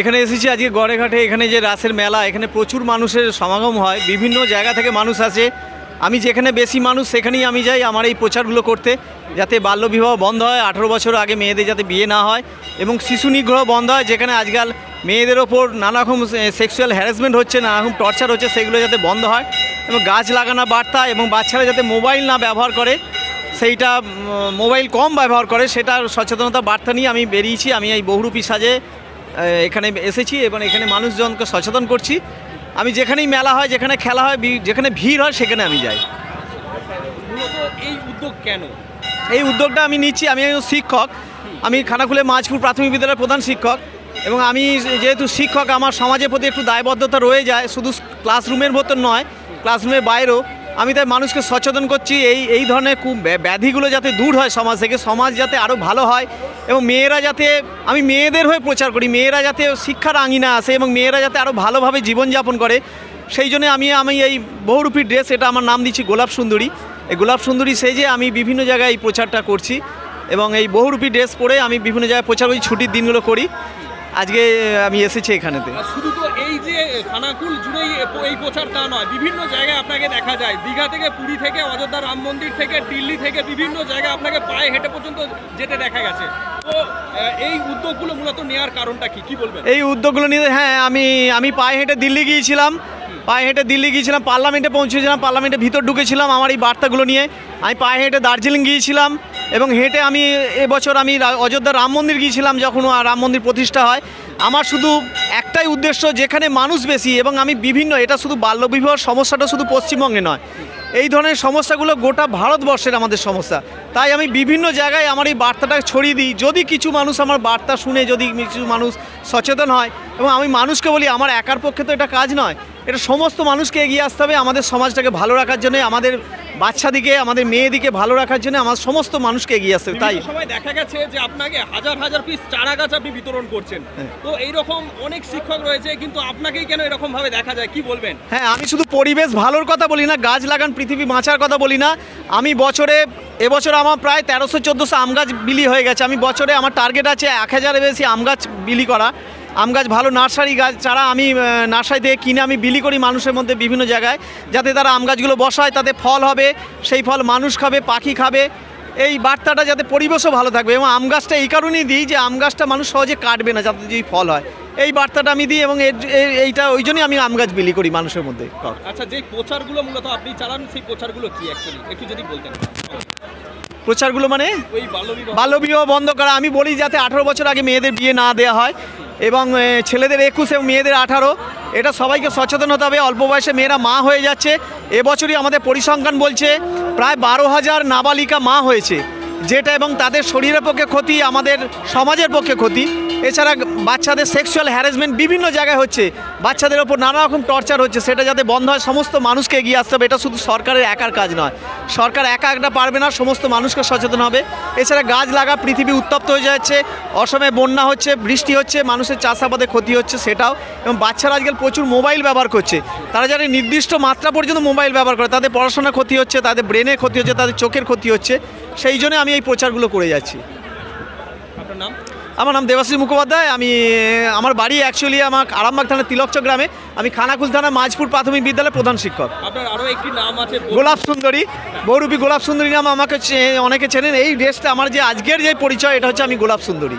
এখানে এসেছি আজকে গড়েঘাটে, এখানে যে রাসের মেলা, এখানে প্রচুর মানুষের সমাগম হয়, বিভিন্ন জায়গা থেকে মানুষ আসে। আমি যেখানে বেশি মানুষ, সেখানেই আমি যাই আমার এই প্রচারগুলো করতে, যাতে বাল্যবিবাহ বন্ধ হয়, আঠেরো বছর আগে মেয়েদের যাতে বিয়ে না হয় এবং শিশু নিগ্রহ বন্ধ হয়, যেখানে আজকাল মেয়েদের ওপর নানা রকম সেক্সুয়াল হ্যারাসমেন্ট হচ্ছে নানা রকম টর্চার হচ্ছে, সেগুলো যাতে বন্ধ হয় এবং গাছ লাগানো বার্তা এবং বাচ্চারা যাতে মোবাইল না ব্যবহার করে, সেইটা মোবাইল কম ব্যবহার করে, সেটার সচেতনতা বার্তা নিয়ে আমি বেরিয়েছি, আমি এই বহুরূপী সাজে এখানে এসেছি এবং এখানে মানুষজনকে সচেতন করছি। আমি যেখানেই মেলা হয় যেখানে খেলা হয় যেখানে ভিড় হয় সেখানে আমি যাই। এই উদ্যোগ কেন? এই উদ্যোগটা আমি নিচ্ছি আমি একজন শিক্ষক। আমি খানাকুলে মাঝপুর প্রাথমিক বিদ্যালয়ের প্রধান শিক্ষক এবং আমি যেহেতু শিক্ষক আমার সমাজের প্রতি একটু দায়বদ্ধতা রয়ে যায়। শুধু ক্লাসরুমের ভেতর নয় ক্লাসরুমের বাইরেও আমি তাই মানুষকে সচেতন করছি, এই এই ধরনের ব্যাধিগুলো যাতে দূর হয় সমাজ থেকে, সমাজ যাতে আরও ভালো হয় এবং মেয়েরা যাতে, আমি মেয়েদের হয়ে প্রচার করি, মেয়েরা যাতে শিক্ষার আঙিনা আসে এবং মেয়েরা যাতে আরও ভালোভাবে জীবনযাপন করে, সেই জন্য আমি আমি এই বহুরূপী ড্রেস, এটা আমার নাম দিচ্ছি গোলাপ সুন্দরী। এই গোলাপ সুন্দরী সেজে আমি বিভিন্ন জায়গায় এই প্রচারটা করছি এবং এই বহুরূপী ড্রেস পরে আমি বিভিন্ন জায়গায় প্রচার করি, ছুটির দিনগুলো করি। আজকে আমি এসেছি এখানেতে। শুধু তো এই যে খানাকুল জুড়েই এই প্রচার তা নয় বিভিন্ন জায়গায় আপনাকে দেখা যায়। দীঘা থেকে পুরী থেকে অযোধ্যা রাম মন্দির থেকে দিল্লি থেকে বিভিন্ন জায়গায় আপনাকে পায়ে হেঁটে পর্যন্ত যেতে দেখা গেছে। তো এই উদ্যোগগুলো মূলত নেওয়ার কারণটা কি? কি বলবেন? এই উদ্যোগগুলো নিয়ে হ্যাঁ আমি আমি পায়ে হেঁটে দিল্লি গিয়েছিলাম। পায়ে হেঁটে দিল্লি গিয়েছিলাম পার্লামেন্টে পৌঁছেছিলাম পার্লামেন্টের ভিতর ঢুকেছিলাম আমার এই বার্তাগুলো নিয়ে। আমি পায়ে হেঁটে দার্জিলিং গিয়েছিলাম। এবং হেঁটে আমি এবছর আমি অযোধ্যা রাম মন্দির গিয়েছিলাম যখন রাম মন্দির প্রতিষ্ঠা হয়। আমার শুধু একটাই উদ্দেশ্য যেখানে মানুষ বেশি এবং আমি বিভিন্ন, এটা শুধু বাল্যবিবাহ সমস্যাটা শুধু পশ্চিমবঙ্গে নয়। এই ধরনের সমস্যাগুলো গোটা ভারতবর্ষের আমাদের সমস্যা। তাই আমি বিভিন্ন জায়গায় আমার এই বার্তাটা ছড়িয়ে দিই। যদি কিছু মানুষ আমার বার্তা শুনে, যদি কিছু মানুষ সচেতন হয় এবং আমি মানুষকে বলি, আমার একার পক্ষে তো এটা কাজ নয়। এটা সমস্ত মানুষকে এগিয়ে আসতে হবে। আমাদের সমাজটাকে ভালো রাখার জন্য আমাদের বাচ্চাদিকে আমাদের মেয়েদিকে ভালো রাখার জন্য আমার সমস্ত মানুষকে এগিয়ে আসতে হবে তাই? সময় দেখা গেছে যে আপনাকে হাজার হাজার পিস চারা গাছ আপনি বিতরণ করছেন। হ্যাঁ। তো এইরকম অনেক শিক্ষক রয়েছে কিন্তু আপনাকেই কেন এরকম ভাবে দেখা যায়? কি বলবেন? হ্যাঁ আমি শুধু পরিবেশ ভালোর কথা বলি না গাছ লাগান পৃথিবী বাঁচার কথা বলি না। আমি বছরে এবছর আমার প্রায় তেরোশো চোদ্দোশো আম গাছ বিলি হয়ে গেছে। আমি বছরে আমার টার্গেট আছে এক হাজারের বেশি আম গাছ বিলি করা। আম গাছ ভালো নার্সারি গাছ ছাড়া আমি নার্সারি থেকে কিনে আমি বিলি করি মানুষের মধ্যে বিভিন্ন জায়গায় যাতে তারা আম গাছগুলো বসায় তাতে ফল হবে সেই ফল মানুষ খাবে পাখি খাবে। এই বার্তাটা যাতে পরিবেশও ভালো থাকবে এবং আম গাছটা এই কারণেই দিই যে আম গাছটা মানুষ সহজে কাটবে না যাতে যদি ফল হয়। এই বার্তাটা আমি দিই এবং এইটা ওই জন্যই আমি আম গাছ বিলি করি মানুষের মধ্যে। আচ্ছা যে প্রচারগুলো মূলত আপনি চালান সেই প্রচারগুলো কি অ্যাকচুয়ালি একটু যদি বলতেন। প্রচারগুলো মানে? বাল্যবিবাহ। বন্ধ করা। আমি বলি যাতে আঠারো বছর আগে মেয়েদের বিয়ে না দেওয়া হয়। এবং ছেলেদের একুশ এবং মেয়েদের আঠারো। এটা সবাইকে সচেতন হতে হবে। অল্প বয়সে মেয়েরা মা হয়ে যাচ্ছে। এবছরই আমাদের পরিসংখ্যান বলছে, প্রায় বারো হাজার নাবালিকা মা হয়েছে। যেটা এবং তাদের শরীরের পক্ষে ক্ষতি, আমাদের সমাজের পক্ষে ক্ষতি। এছাড়া বাচ্চাদের সেক্সুয়াল হ্যারাসমেন্ট বিভিন্ন জায়গায় হচ্ছে। বাচ্চাদের ওপর নানা রকম টর্চার হচ্ছে, সেটা যাতে বন্ধ হয়, সমস্ত মানুষকে এগিয়ে আসতে হবে। এটা শুধু সরকারের একার কাজ নয়, সরকার একা একটা পারবে না, সমস্ত মানুষকে সচেতন হবে। এছাড়া গাছ লাগা পৃথিবী উত্তপ্ত হয়ে যাচ্ছে অসময়ে বন্যা হচ্ছে, বৃষ্টি হচ্ছে, মানুষের চাষাবাদে ক্ষতি হচ্ছে সেটাও, এবং বাচ্চারা আজকাল প্রচুর মোবাইল ব্যবহার করছে। তারা যারা নির্দিষ্ট মাত্রা পর্যন্ত মোবাইল ব্যবহার করে, তাদের পড়াশোনার ক্ষতি হচ্ছে, তাদের ব্রেনের ক্ষতি হচ্ছে, তাদের চোখের ক্ষতি হচ্ছে, সেই জন্য আমি এই প্রচারগুলো করে যাচ্ছি। আপনার নাম? আমার নাম দেবাশিস মুখোপাধ্যায়। আমি আমার বাড়ি অ্যাকচুয়ালি আমার আরামবাগ থানার তিলকচক গ্রামে। আমি খানাকুল থানা মাঝপুর প্রাথমিক বিদ্যালয়ের প্রধান শিক্ষক। আপনার আরও একটি নাম আছে গোলাপ সুন্দরী। বহুরূপী গোলাপ সুন্দরী নাম আমাকে অনেকে চেনেন। এই ড্রেসটা আমার যে আজকের যে পরিচয় এটা হচ্ছে আমি Golap Sundari.